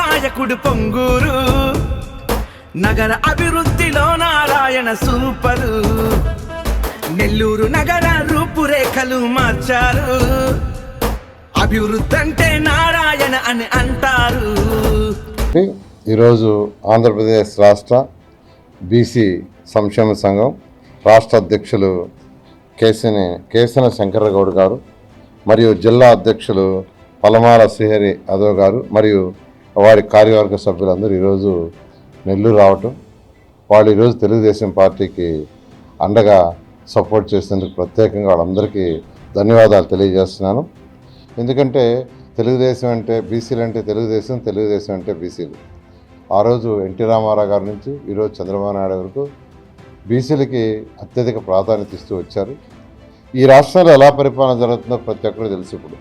నాయకుడు పొంగూరు. నగర అభివృద్ధిలో నారాయణ సూపరు. నెల్లూరు నగర రూపురేఖలు మార్చారు. అభివృద్ధి అంటే నారాయణ అని అంటారు. ఈరోజు ఆంధ్రప్రదేశ్ రాష్ట్ర బీసీ సంక్షేమ సంఘం రాష్ట్ర అధ్యక్షులు కేసిని కేసన శంకరగౌడ్ గారు మరియు జిల్లా అధ్యక్షులు పలమాల శ్రీహరి అదో గారు మరియు వారి కార్యవర్గ సభ్యులందరూ ఈరోజు నెల్లూరు రావటం. వాళ్ళు ఈరోజు తెలుగుదేశం పార్టీకి అండగా సపోర్ట్ చేసినందుకు ప్రత్యేకంగా వాళ్ళందరికీ ధన్యవాదాలు తెలియజేస్తున్నాను. ఎందుకంటే తెలుగుదేశం అంటే బీసీలు అంటే తెలుగుదేశం తెలుగుదేశం అంటే బీసీలు. ఆ రోజు ఎన్టీ రామారావు గారి నుంచి ఈరోజు చంద్రబాబు నాయుడు వరకు బీసీలకి అత్యధిక ప్రాధాన్యత ఇస్తూ వచ్చారు. ఈ రాష్ట్రాలు ఎలా పరిపాలన జరుగుతుందో ప్రతి ఒక్కరు తెలుసు ఇప్పుడు.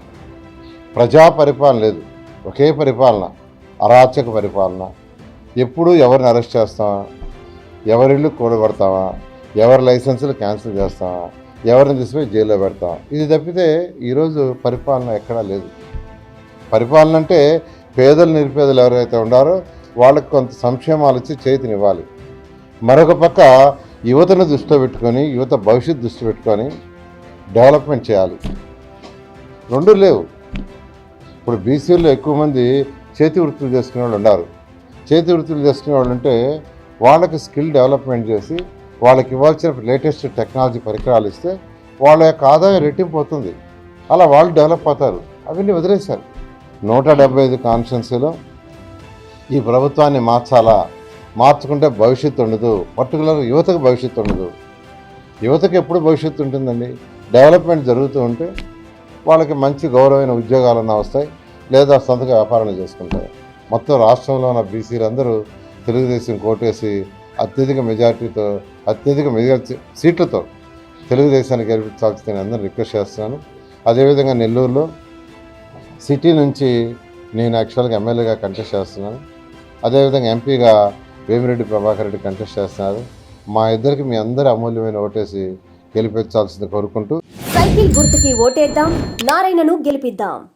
ప్రజా పరిపాలన లేదు. ఒకే పరిపాలన అరాచక పరిపాలన. ఎప్పుడు ఎవరిని అరెస్ట్ చేస్తామా? ఎవరిళ్ళు కూడబెడతామా ఎవరి లైసెన్సులు క్యాన్సిల్ చేస్తామా? ఎవరిని తీసుకుపోయి జైల్లో పెడతాం ఇది తప్పితే ఈరోజు పరిపాలన ఎక్కడా లేదు. పరిపాలన అంటే పేదలు నిరుపేదలు ఎవరైతే ఉండారో వాళ్ళకి కొంత సంక్షేమాలు ఇచ్చి చేతినివ్వాలి. మరొక పక్క యువతను దృష్టిలో పెట్టుకొని యువత భవిష్యత్తు దృష్టి పెట్టుకొని డెవలప్మెంట్ చేయాలి. రెండు లేవు. ఇప్పుడు బీసీలో ఎక్కువ మంది చేతి వృత్తులు చేసుకునే వాళ్ళు ఉన్నారు. చేతి వృత్తులు చేసుకునే వాళ్ళు ఉంటే వాళ్ళకి స్కిల్ డెవలప్మెంట్ చేసి వాళ్ళకి ఇవ్వాల్సిన లేటెస్ట్ టెక్నాలజీ పరికరాలు ఇస్తే వాళ్ళ యొక్క ఆదాయం రెట్టింపు అవుతుంది. అలా వాళ్ళు డెవలప్ అవుతారు. అవన్నీ వదిలేశారు. నూట డెబ్బై ఐదు కాన్స్టిట్యున్సీలో ఈ ప్రభుత్వాన్ని మార్చాలా? మార్చుకుంటే భవిష్యత్తు ఉండదు. పర్టికులర్ యువతకు భవిష్యత్తు ఉండదు. యువతకు ఎప్పుడు భవిష్యత్తు ఉంటుందండి? డెవలప్మెంట్ జరుగుతూ ఉంటే వాళ్ళకి మంచి గౌరవమైన ఉద్యోగాలన్నా వస్తాయి లేదా సొంతగా వ్యాపారాలు చేసుకుంటాయి. మొత్తం రాష్ట్రంలో ఉన్న బీసీలందరూ తెలుగుదేశం కోటేసి అత్యధిక మెజార్టీతో అత్యధిక మెజార్టీ సీట్లతో తెలుగుదేశానికి గెలిపించాల్సిందని అందరూ రిక్వెస్ట్ చేస్తున్నాను. అదేవిధంగా నెల్లూరులో సిటీ నుంచి నేను యాక్చువల్గా ఎమ్మెల్యేగా కంటెస్ట్ చేస్తున్నాను. అదేవిధంగా ఎంపీగా వేమిరెడ్డి ప్రభాకర్ రెడ్డి కంటెస్ట్ చేస్తున్నారు. మా ఇద్దరికి మీ అందరి అమూల్యమైన ఓటేసి గెలిపించాల్సింది కోరుకుంటూ సైకిల్ గుర్తుకి ఓటేద్దాం నారాయణను గెలిపిద్దాం.